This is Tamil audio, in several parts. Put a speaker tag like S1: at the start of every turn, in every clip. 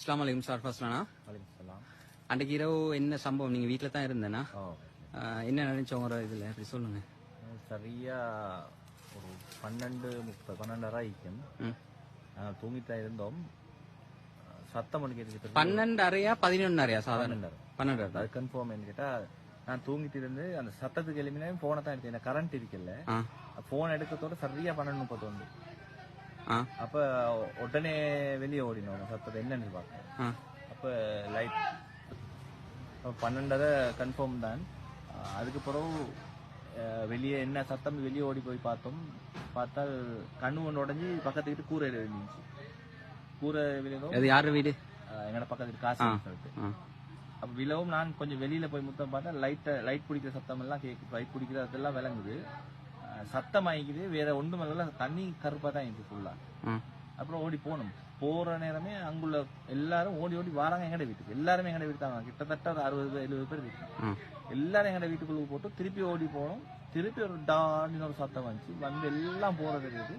S1: அஸ்லாம் வலைக்கம் சார்
S2: வலைக்கம்
S1: அன்றைக்கு இரவு என்ன சம்பவம்? நீங்கள் வீட்டில் தான் இருந்தேனா?
S2: ஓ
S1: ஆஹ் என்ன நினைச்சோங்க இதில்? அப்படி சொல்லுங்க.
S2: சரியா ஒரு பன்னெண்டு முப்பது பன்னெண்டரை ஆயிக்கும். நாங்கள் தூங்கித்தான் இருந்தோம். சத்தம் பண்ணி கேட்டு
S1: பன்னெண்டு அறையா பதினொன்று அறையா சாதாரண பன்னெண்டு
S2: அது கன்ஃபார்ம் கேட்டா நான் தூங்கிட்டு இருந்து அந்த சத்தத்துக்கு எளிமையிலே போனை தான் எடுத்தேன். கரண்ட் இருக்கல போன் எடுக்கிறதோட சரியா பன்னெண்டு முப்பத்தொன்று அப்ப உடனே வெளியே ஓடினோம். சத்தத்தை என்னன்னு பார்த்தேன்
S1: ஆ.
S2: அப்ப லைட் பன்னெண்டரை கன்ஃபார்ம் தான். அதுக்கு பிறகு வெளியே என்ன சத்தம் வெளியே ஓடி போய் பார்த்தோம். பார்த்தால் கண்ணு ஒன்று உடஞ்சி பக்கத்து வீட்டு கூரை விழுந்துச்சு கூரை விழுந்தோம்
S1: அது யார் வீடு?
S2: எங்களோட பக்கத்து வீட்டு காசு சொல்லிட்டு.
S1: ஆ.
S2: அப்ப விழவும் நான் கொஞ்சம் வெளியில போய் முத்தம் பார்த்தா லைட்டை லைட் பிடிக்கிற சத்தம் எல்லாம் கேக்கு லைட் பிடிக்கிறதெல்லாம் விளங்குது. அஹ் சத்தம் ஆகிக்குது வேற ஒன்றும் இல்லை தண்ணி கருப்பா தான் இருக்கு ஃபுல்லா அப்புறம் ஓடி போனோம் போற நேரமே அங்குள்ள எல்லாரும் ஓடி ஓடி வராங்க எங்கட வீட்டுக்கு. எல்லாருமே எங்கட வீட்டுக்கு தான் கிட்டத்தட்ட ஒரு அறுபது எழுபது பேர் வீட்டு
S1: ஆ
S2: எல்லாரும் எங்கட வீட்டுக்குள்ள போட்டு திருப்பி ஓடி போனோம் திருப்பி ஒரு டான்னு ஒரு சத்தம் வந்துச்சு. வந்து எல்லாம் போறது இருக்குது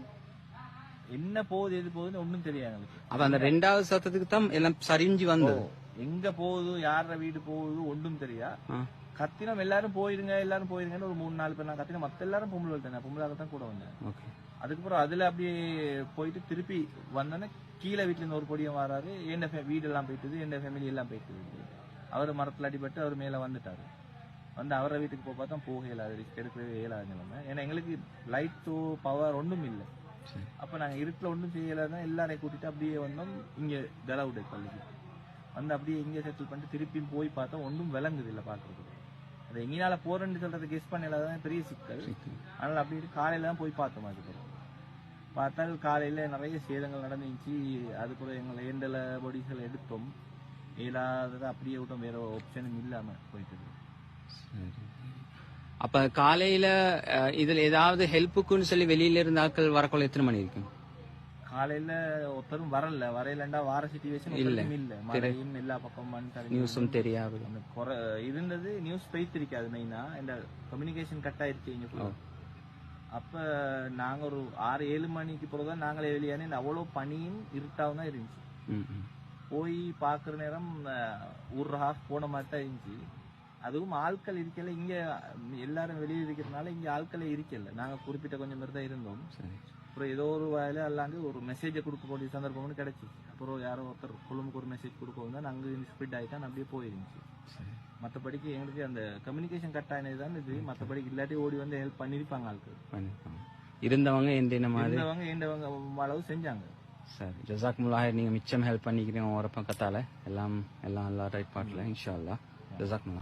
S2: என்ன போகுது எது போகுதுன்னு ஒண்ணும் தெரியாது எங்களுக்கு.
S1: அப்போ அந்த ரெண்டாவது சத்தத்துக்கு தான் எல்லாம் சரிஞ்சு வந்தது.
S2: எங்க போகுது யார வீடு போகுது ஒன்றும் தெரியா? கத்தினம் எல்லாரும் போயிருங்க எல்லாரும் போயிருங்கன்னு ஒரு மூணு நாலு பேர் நான் கத்தினம் மத்த எல்லாரும் பொம்பளை தானே. பொம்பளை தான் கூட வந்தேன். அதுக்கப்புறம் அதுல அப்படியே போயிட்டு திருப்பி வந்தோன்னே கீழே வீட்டுல இருந்து ஒரு பொடியும் வராரு. என் வீடு எல்லாம் போயிட்டுது என் ஃபேமிலி எல்லாம் போயிட்டுது அவர் மரத்துல அடிபட்டு அவர் மேல வந்துட்டாரு. வந்து அவரை வீட்டுக்கு போய் பார்த்தா போக இயலாது ரிஸ்க் எடுக்கவே இயலாத நிலைமை. ஏன்னா எங்களுக்கு லைட்டோ பவர் ஒன்றும் இல்லை. அப்ப நாங்க இருட்டுல ஒன்றும் செய்யலாதான் எல்லாரையும் கூட்டிட்டு அப்படியே வந்தோம். இங்க தலவுடை பள்ளிக்கு. வந்து அப்படியே இங்க செட்டில் பண்ணிட்டு திருப்பியும் போய் பார்த்தா ஒன்றும் விளங்குது இல்லை பாக்குறதுக்கு. அது எங்கேயால போறேன்னு சொல்றது கெஸ் பண்ணலாதான் பெரிய சிக்கல். அதனால அப்படி இருக்கு. காலையில தான் போய் பார்த்தோம் அதுக்கப்புறம் பார்த்தால் காலையில நிறைய சேதங்கள் நடந்துச்சு. அதுக்கப்புறம் எங்களை ஏண்டல பொடிகள் எடுத்தோம். இயலாததை அப்படியே விட்டோம். வேற ஆப்ஷனும் இல்லாம போயிட்டு
S1: அப்ப காலையில இதுல ஏதாவது ஹெல்ப்புக்குன்னு சொல்லி வெளியில இருந்த ஆட்கள் வரக்குள்ள எத்தனை மணி இருக்கும்
S2: காலையில ஒருத்தரும் வரல. வரையிலண்டா வார சுச்சுவேஷன் இல்ல. இல்ல. மழையும் எல்லா பக்கம் மண் சரிஞ்சு
S1: நியூஸும் தெரியாது.
S2: குறை இருந்தது நியூஸ் போய்த்திருக்காது மெயினா இந்த கம்யூனிகேஷன் கட் ஆயிருச்சு ஆ. அப்ப நாங்க ஒரு ஆறு ஏழு மணிக்கு பிறகுதான் நாங்களே வெளியான அவ்வளவு பனியும் இருட்டாவும் தான் இருந்துச்சு. போய் பாக்குற நேரம் ஒரு ஹாஃப் போன மாதிரி தான் இருந்துச்சு. அதுவும் ஆட்கள் இருக்கல இங்க எல்லாரும் வெளியே இருக்கிறதுனால இங்க ஆட்களே இருக்கல. நாங்க குறிப்பிட்ட கொஞ்சம் பேர் தான் இருந்தோம்.
S1: சரி.
S2: அப்புறம் ஏதோ ஒரு வேலை அல்லாண்டு ஒரு மெசேஜை கொடுக்கக்கூடிய சந்தர்ப்பம்னு கிடைச்சி. அப்புறம் யாரோ ஒருத்தர் கொழும்புக்கு ஒரு மெசேஜ் கொடுக்கவும் தான் நாங்க ஸ்ப்ரிட் ஆகிட்டான் அப்படியே போயிருந்துச்சு. மற்றபடிக்கு எங்களுக்கு அந்த கம்யூனிகேஷன் கட் ஆனது தான் இது. மற்றபடிக்கு இல்லாட்டி ஓடி வந்து ஹெல்ப் பண்ணிருப்பாங்க ஆட்கள்.
S1: பண்ணிருப்பாங்க இருந்தவங்க
S2: இருந்தவங்க ஏண்டவங்க அளவு செஞ்சாங்க.
S1: சரி. ஜசாக் முல்லாஹ் நீங்க மிச்சம் ஹெல்ப் பண்ணிக்கிறீங்க ஒரு பக்கத்தால எல்லாம் எல்லாம் எல்லா ரைட் பாட்டில் இன்ஷா அல்லா ஜசாக் முல்லா